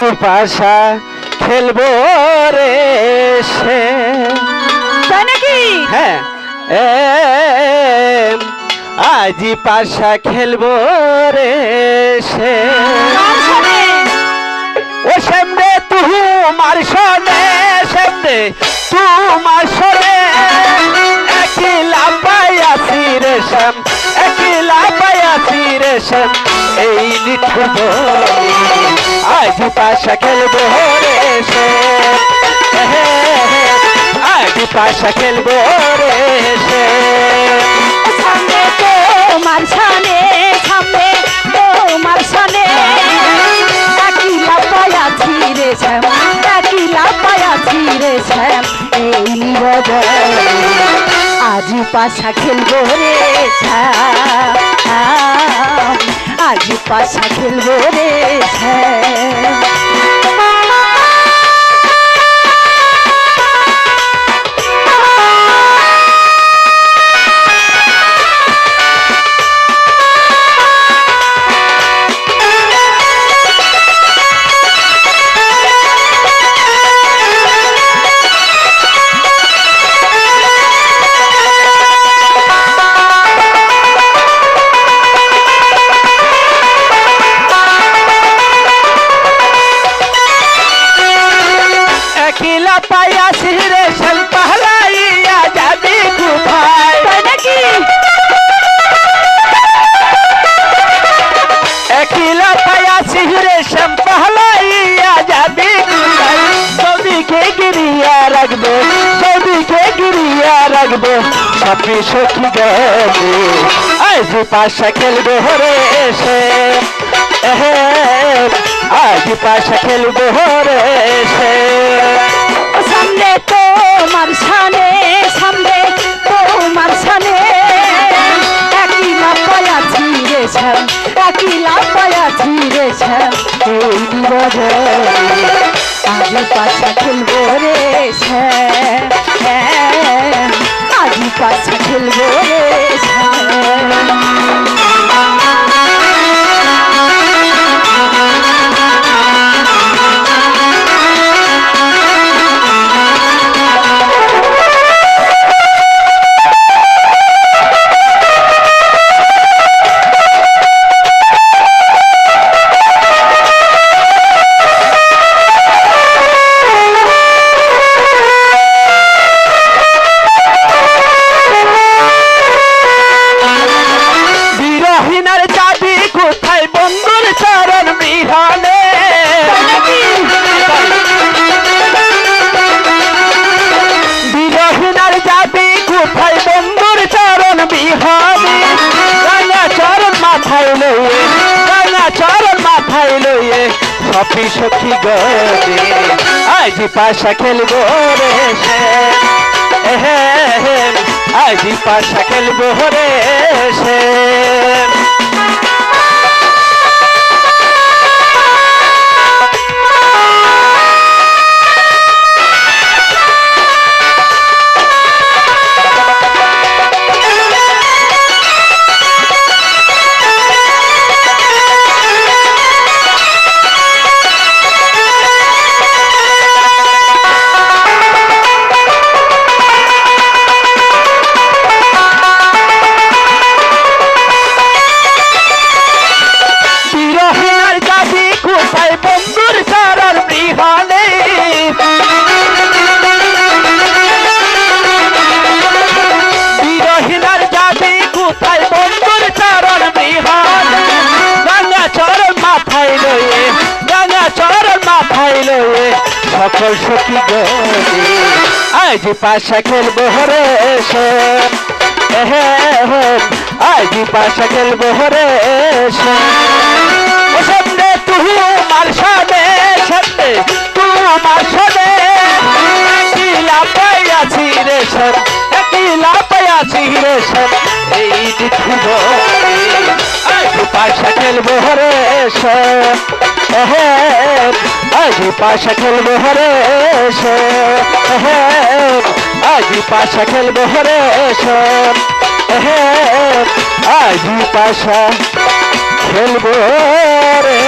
পাশা খেলব রে সে। তাই নাকি? হ্যাঁ আজি পাশা খেলব রে সে? ও তুহু মার সনে তু মার সনে। একিলা পায়াছি রে শ্যাম একিলা পায়াছি রে শ্যাম এই নিঠুর আজ পাশা খেলব রে সে। আজ পাশা খেলব রে সে। সামনে তোমার সামনে সামনে তোমার সামনে। একই লাপায়া ছিঁড়ে শ্যাম আজ পাশা খেলব রে আজ পাশা খেলব রে শ্যাম গিরিয়া রাখব সৌদিকে গিরিয়া রাখব সখী সখী গাবে আজ পাশা খেলব রে সে এহে, আজ পাশা খেলব রে সে সামনে তোমার সামনে সামনে তোমার সামনে। একই লাপায়া ছিঁড়ে শ্যাম একই লাপায়া ছিঁড়ে শ্যাম। এই আজ পাশা খেলব yeah. কোথায় বন্ধুর চরণ বিহানে? বিরহিনার যাবি কোথায় বন্ধুর চরণ বিহানে? রাঙা চরণ মাথায় লইয়ে রাঙা চরণ মাথায় লইয়ে সখী সখী গদে আজ পাশা খেলব রে সে। আজ পাশা খেলব রে সে। লয়ে সকল সখী গদে আজ পাশা খেলব রে সে। আজ পাশা খেলব রে সে। ও সামনে তুহু মার সামনে সামনে তু আমার সামনে একলা পাইয়াছি রে সব একলা পাইয়াছি রে সব এই দিঠুব আজ পাশা খেলব রে সব এহে, আজ পাশা খেলব হরে আজি আজ পাশা খেলব হরে সব এহে, পাশা খেলব রে